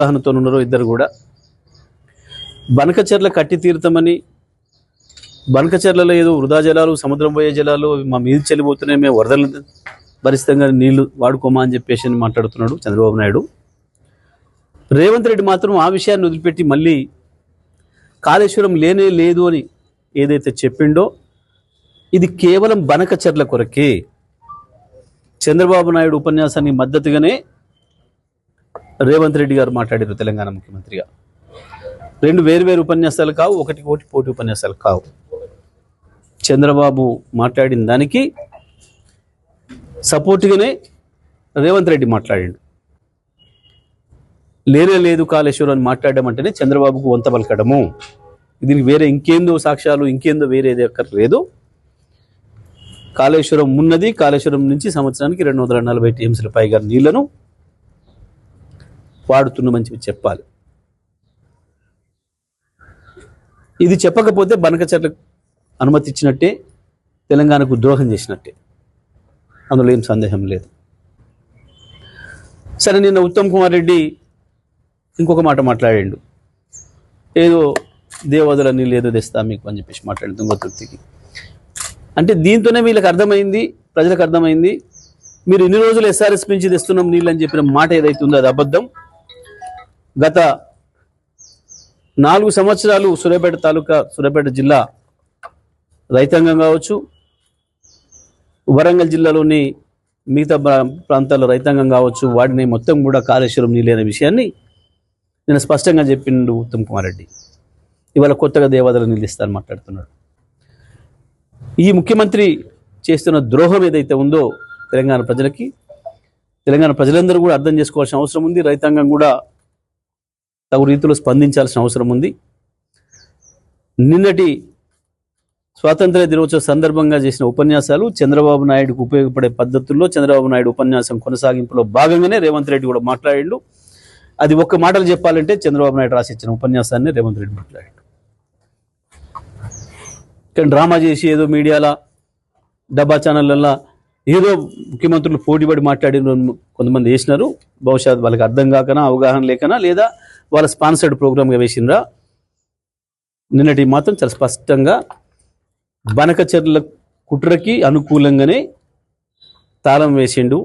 అవగాహనతో ఉన్నారో ఇద్దరు కూడా. బనకచెర్ల కట్టి తీరుతామని బనకచెర్లలో ఏదో వృధా జలాలు సముద్రం పోయే జలాలు మా మీద చెల్లిపోతున్నాయి మేము వరదలు భరితంగా నీళ్ళు వాడుకోమా అని చెప్పేసి మాట్లాడుతున్నాడు చంద్రబాబు నాయుడు. రేవంత్ రెడ్డి మాత్రం ఆ విషయాన్ని వదిలిపెట్టి మళ్ళీ కాళేశ్వరం లేనే లేదు అని ఏదైతే చెప్పిండో ఇది కేవలం బనకచెర్ల కొరకే. చంద్రబాబు నాయుడు ఉపన్యాసానికి మద్దతుగానే రేవంత్ రెడ్డి గారు మాట్లాడారు తెలంగాణ ముఖ్యమంత్రిగా. రెండు వేరు వేరు ఉపన్యాసాలు కావు ఒకటి ఒకటి పోటీ ఉపన్యాసాలు కావు. చంద్రబాబు మాట్లాడిన దానికి సపోర్ట్గానే రేవంత్ రెడ్డి మాట్లాడిండు. లేనే లేదు కాళేశ్వరం అని మాట్లాడడం అంటేనే చంద్రబాబుకు వంత పలకడము. దీనికి వేరే ఇంకేందో సాక్ష్యాలు ఇంకేందో వేరేది అక్కర్లేదు. లేదు కాళేశ్వరం ఉన్నది కాళేశ్వరం నుంచి సంవత్సరానికి రెండు వందల నలభై టీఎంసీల పైగా నీళ్ళను వాడుతున్నామని చెప్పి చెప్పాలి. ఇది చెప్పకపోతే బనకచెట్లకు అనుమతి ఇచ్చినట్టే తెలంగాణకు ద్రోహం చేసినట్టే. అందులో ఏం సందేహం లేదు. సరే నిన్న ఉత్తమ్ కుమార్ రెడ్డి ఇంకొక మాట మాట్లాడాడు. ఏదో దేవదల నీళ్ళు ఏదో తెస్తా మీకు అని చెప్పేసి మాట్లాడింది తుంగ తృప్తికి. అంటే దీంతోనే వీళ్ళకి అర్థమైంది ప్రజలకు అర్థమైంది మీరు ఇన్ని రోజులు ఎస్ఆర్ఎస్ నుంచి తెస్తున్నాం నీళ్ళు అని చెప్పిన మాట ఏదైతే ఉందో అది అబద్ధం. గత నాలుగు సంవత్సరాలు సూర్యాపేట తాలూకా సూర్యాపేట జిల్లా రైతాంగం కావచ్చు వరంగల్ జిల్లాలోని మిగతా ప్రా- రైతాంగం కావచ్చు వాటిని మొత్తం కూడా కాళేశ్వరం నీళ్ళు విషయాన్ని నేను స్పష్టంగా చెప్పిండు ఉత్తమ్ కుమార్ రెడ్డి. ఇవాళ కొత్తగా దేవాదాలు నిలిస్తాను మాట్లాడుతున్నాడు. ఈ ముఖ్యమంత్రి చేస్తున్న ద్రోహం ఏదైతే ఉందో తెలంగాణ ప్రజలకి తెలంగాణ ప్రజలందరూ కూడా అర్థం చేసుకోవాల్సిన అవసరం ఉంది. రైతాంగం కూడా తగు రీతిలో స్పందించాల్సిన అవసరం ఉంది. నిన్నటి స్వాతంత్ర దినోత్సవ సందర్భంగా చేసిన ఉపన్యాసాలు చంద్రబాబు నాయుడుకు ఉపయోగపడే పద్ధతుల్లో చంద్రబాబు నాయుడు ఉపన్యాసం కొనసాగింపులో భాగంగానే రేవంత్ రెడ్డి కూడా మాట్లాడిండు. అది ఒక్క మాటలు చెప్పాలంటే చంద్రబాబు నాయుడు రాసిచ్చిన ఉపన్యాసాన్ని రేవంత్ రెడ్డి మాట్లాడాడు. కానీ డ్రామా చేసి ఏదో మీడియాలో డబ్బా ఛానళ్ళల్లో ఏదో ముఖ్యమంత్రులు పోటీపడి మాట్లాడిన కొంతమంది వేసినారు. బహుశా వాళ్ళకి అర్థం కాకనా అవగాహన లేకనా లేదా వాళ్ళ స్పాన్సర్డ్ ప్రోగ్రామ్గా వేసినరా నిన్నటి మాత్రం చాలా స్పష్టంగా బనకచర్ల కుట్రకి అనుకూలంగానే తాళం వేసిండు.